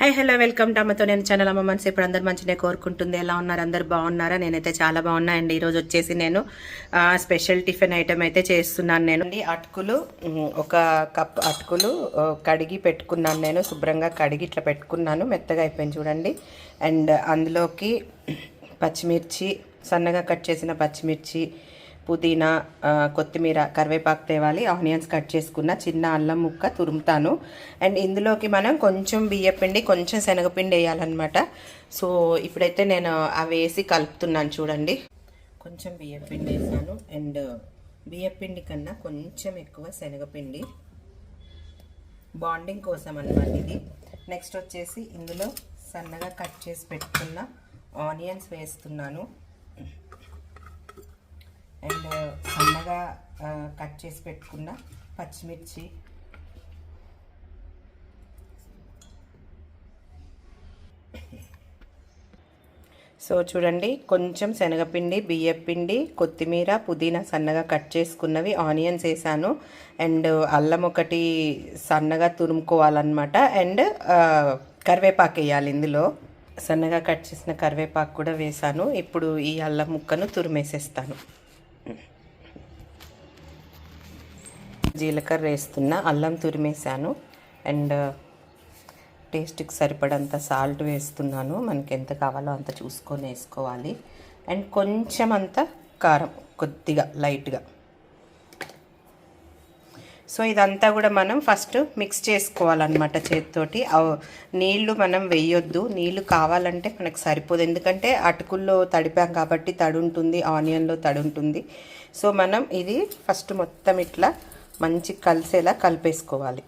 Hi hello welcome to అమ్మతో నేను channel అమ్మ మనసు ఇప్పుడు అందరు మంచినే కోరుకుంటుంది. ఎలా ఉన్నారు? అందరు బాగున్నారా? నేనైతే చాలా బాగున్నా అండి ఈరోజు వచ్చేసి నేను స్పెషల్ టిఫిన్ ఐటమ్ అయితే చేస్తున్నాను నేను. అటుకులు ఒక కప్ అటుకులు కడిగి పెట్టుకున్నాను నేను. శుభ్రంగా కడిగి ఇట్లా పెట్టుకున్నాను. మెత్తగా అయిపోయింది చూడండి. అండ్ అందులోకి పచ్చిమిర్చి సన్నగా కట్ చేసిన పచ్చిమిర్చి పుదీనా కొత్తిమీర కరివేపాకు తేవాలి ఆనియన్స్ కట్ చేసుకున్న చిన్న అల్లం ముక్క తురుముతాను. అండ్ ఇందులోకి మనం కొంచెం బియ్యపిండి కొంచెం శనగపిండి వేయాలన్నమాట. సో ఇప్పుడైతే నేను అవి వేసి కలుపుతున్నాను చూడండి. కొంచెం బియ్యపిండి వేసాను. అండ్ బియ్యపిండి కన్నా కొంచెం ఎక్కువ శనగపిండి. బాండింగ్ కోసం అనమాట ఇది. నెక్స్ట్ వచ్చేసి ఇందులో సన్నగా కట్ చేసి పెట్టుకున్న ఆనియన్స్ వేస్తున్నాను. అండ్ సన్నగా కట్ చేసి పెట్టుకున్న పచ్చిమిర్చి. సో చూడండి కొంచెం శనగపిండి బియ్యపిండి కొత్తిమీర పుదీనా సన్నగా కట్ చేసుకున్నవి ఆనియన్స్ వేసాను. అండ్ అల్లం ఒకటి సన్నగా తురుముకోవాలన్నమాట. అండ్ కరివేపాకు వేయాలి ఇందులో. సన్నగా కట్ చేసిన కరివేపాకు కూడా వేసాను. ఇప్పుడు ఈ అల్లం ముక్కను తురిమేసేస్తాను. జీలకర్ర వేస్తున్నా అల్లం తురిమేసాను అండ్ టేస్ట్కి సరిపడంత సాల్ట్ వేస్తున్నాను. మనకి ఎంత కావాలో అంత చూసుకొని వేసుకోవాలి. అండ్ కొంచెం అంత కారం కొద్దిగా లైట్గా. సో ఇదంతా కూడా మనం ఫస్ట్ మిక్స్ చేసుకోవాలన్నమాట చేతితోటి. నీళ్ళు మనం వేయొద్దు. నీళ్ళు కావాలంటే మనకు సరిపోదు. ఎందుకంటే అటుకుల్లో తడిపాం కాబట్టి తడి ఉంటుంది ఆనియన్లో తడి ఉంటుంది సో మనం ఇది ఫస్ట్ మొత్తం ఇట్లా మంచి కలిసేలా కలిపేసుకోవాలి.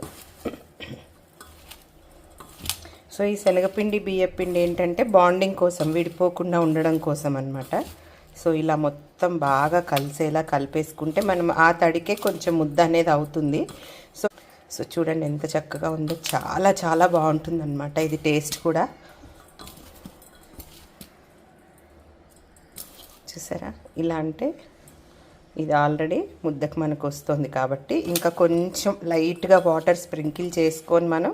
సో ఈ శనగపిండి బియ్యపిండి ఏంటంటే బాండింగ్ కోసం విడిపోకుండా ఉండడం కోసం అనమాట సో ఇలా మొత్తం బాగా కలిసేలా కలిపేసుకుంటే మనం ఆ తడికే కొంచెం ముద్ద అనేది అవుతుంది. సో సో చూడండి ఎంత చక్కగా ఉందో. చాలా చాలా బాగుంటుంది అనమాట ఇది టేస్ట్ కూడా. చూసారా? ఇలా అంటే ఇది ఆల్రెడీ ముద్దకు మనకు వస్తుంది కాబట్టి ఇంకా కొంచెం లైట్గా వాటర్ స్ప్రింకిల్ చేసుకొని మనం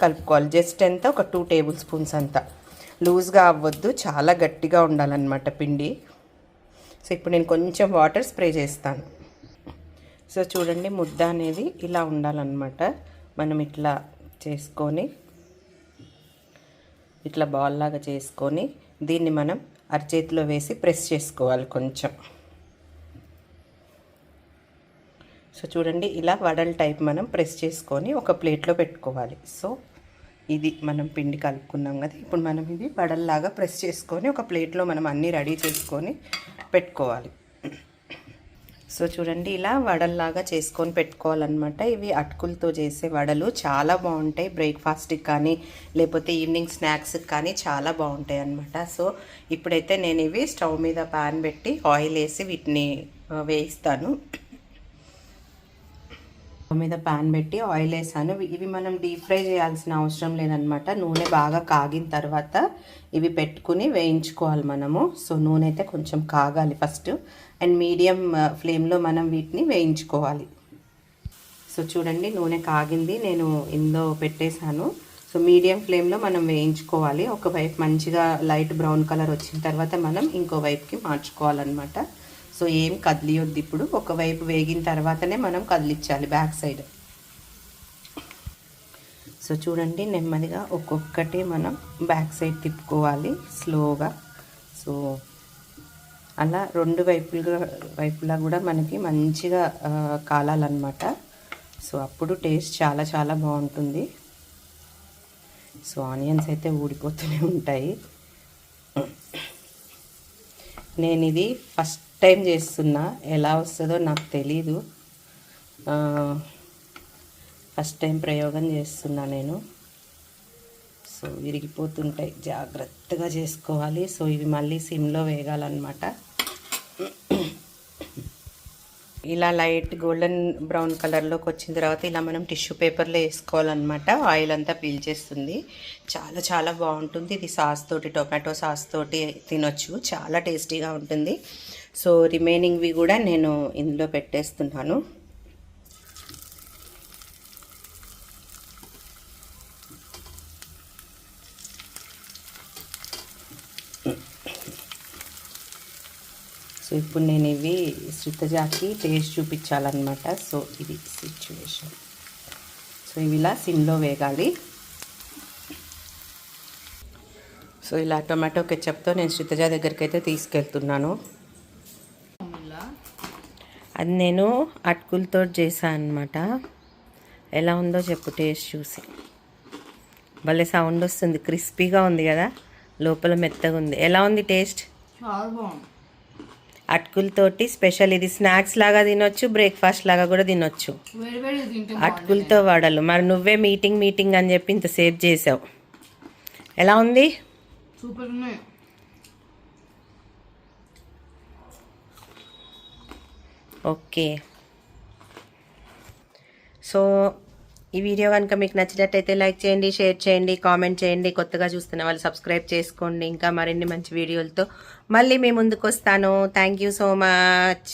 కలుపుకోవాలి. జస్ట్ ఎంత? ఒక టూ టేబుల్ స్పూన్స్ అంత. లూజ్గా అవ్వద్దు. చాలా గట్టిగా ఉండాలన్నమాట పిండి. సో ఇప్పుడు నేను కొంచెం వాటర్ స్ప్రే చేస్తాను. సో చూడండి ముద్ద అనేది ఇలా ఉండాలన్నమాట. మనం ఇట్లా చేసుకొని ఇట్లా బాల్ లాగా చేసుకొని దీన్ని మనం అరచేతిలో వేసి ప్రెస్ చేసుకోవాలి కొంచెం. సో చూడండి ఇలా వడల్ టైప్ మనం ప్రెస్ చేసుకొని ఒక ప్లేట్లో పెట్టుకోవాలి. సో ఇది మనం పిండి కలుపుకున్నాం కదా ఇప్పుడు మనం ఇది వడల్లాగా ప్రెస్ చేసుకొని ఒక ప్లేట్లో మనం అన్నీ రెడీ చేసుకొని పెట్టుకోవాలి. సో చూడండి ఇలా వడల్లాగా చేసుకొని పెట్టుకోవాలన్నమాట. ఇవి అటుకులతో చేసే వడలు చాలా బాగుంటాయి. బ్రేక్ఫాస్ట్కి కానీ లేకపోతే ఈవినింగ్ స్నాక్స్కి కానీ చాలా బాగుంటాయి అన్నమాట. సో ఇప్పుడైతే నేను ఇవి స్టవ్ మీద ప్యాన్ పెట్టి ఆయిల్ వేసి వీటిని వేయిస్తాను. మీద ప్యాన్ పెట్టి ఆయిల్ వేసాను. ఇవి మనం డీప్ ఫ్రై చేయాల్సిన అవసరం లేదనమాట నూనె బాగా కాగిన తర్వాత ఇవి పెట్టుకుని వేయించుకోవాలి మనము. సో నూనె అయితే కొంచెం కాగాలి ఫస్ట్. అండ్ మీడియం ఫ్లేమ్లో మనం వీటిని వేయించుకోవాలి. సో చూడండి నూనె కాగింది. నేను ఇందులో పెట్టేశాను. సో మీడియం ఫ్లేమ్లో మనం వేయించుకోవాలి. ఒకవైపు మంచిగా లైట్ బ్రౌన్ కలర్ వచ్చిన తర్వాత మనం ఇంకో వైపుకి మార్చుకోవాలన్నమాట. సో ఏం కదిలియొద్దు ఇప్పుడు. ఒకవైపు వేగిన తర్వాతనే మనం కదిలించాలి బ్యాక్ సైడ్. సో చూడండి నెమ్మదిగా ఒక్కొక్కటి మనం బ్యాక్ సైడ్ తిప్పుకోవాలి స్లోగా. సో అలా రెండు వైపులుగా వైపులా కూడా మనకి మంచిగా కాలాలన్నమాట. సో అప్పుడు టేస్ట్ చాలా చాలా బాగుంటుంది. సో ఆనియన్స్ అయితే ఊడిపోతూనే ఉంటాయి. నేను ఇది ఫస్ట్ టైం చేస్తున్నా. ఎలా వస్తుందో నాకు తెలీదు. ఫస్ట్ టైం ప్రయోగం చేస్తున్నా నేను. సో విరిగిపోతుంటాయి. జాగ్రత్తగా చేసుకోవాలి. సో ఇవి మళ్ళీ సిమ్లో వేగాలన్నమాట. ఇలా లైట్ గోల్డెన్ బ్రౌన్ కలర్లోకి వచ్చిన తర్వాత ఇలా మనం టిష్యూ పేపర్లో వేసుకోవాలన్నమాట. ఆయిల్ అంతా పీల్చేస్తుంది చాలా చాలా బాగుంటుంది. ఇది సాస్ తోటి టొమాటో సాస్ తోటి తినొచ్చు. చాలా టేస్టీగా ఉంటుంది. సో రిమైనింగ్వి కూడా నేను ఇందులో పెట్టేస్తున్నాను. సో ఇప్పుడు నేను ఇవి శృతజాకి టేస్ట్ చూపించాలన్నమాట. సో ఇది సిచ్యువేషన్ సో ఇవి ఇలా సిమ్లో వేగాలి. సో ఇలా టొమాటో కెచ్చప్తో నేను శృతజా దగ్గరికి అయితే తీసుకెళ్తున్నాను. అది నేను అటుకులతో చేశాను అనమాట ఎలా ఉందో చెప్పు టేస్ట్ చూసి. భలే సౌండ్ వస్తుంది క్రిస్పీగా ఉంది కదా లోపల మెత్తగా ఉంది. ఎలా ఉంది టేస్ట్? అటుకులతోటి స్పెషల్ ఇది స్నాక్స్ లాగా తినొచ్చు బ్రేక్ఫాస్ట్ లాగా కూడా తినొచ్చు. అటుకులతో వడలు. మరి నువ్వే మీటింగ్ మీటింగ్ అని చెప్పి ఇంత సేవ్ చేసావు. ఎలా ఉంది? సూపర్ ఉన్నాయి. ఓకే. సో ఈ వీడియో కనుక మీకు నచ్చినట్టయితే లైక్ చేయండి షేర్ చేయండి కామెంట్ చేయండి. కొత్తగా చూస్తున్న వాళ్ళు సబ్స్క్రైబ్ చేసుకోండి. ఇంకా మరిన్ని మంచి వీడియోలతో మళ్ళీ మీ ముందుకు వస్తాను థ్యాంక్ యూ సో మచ్.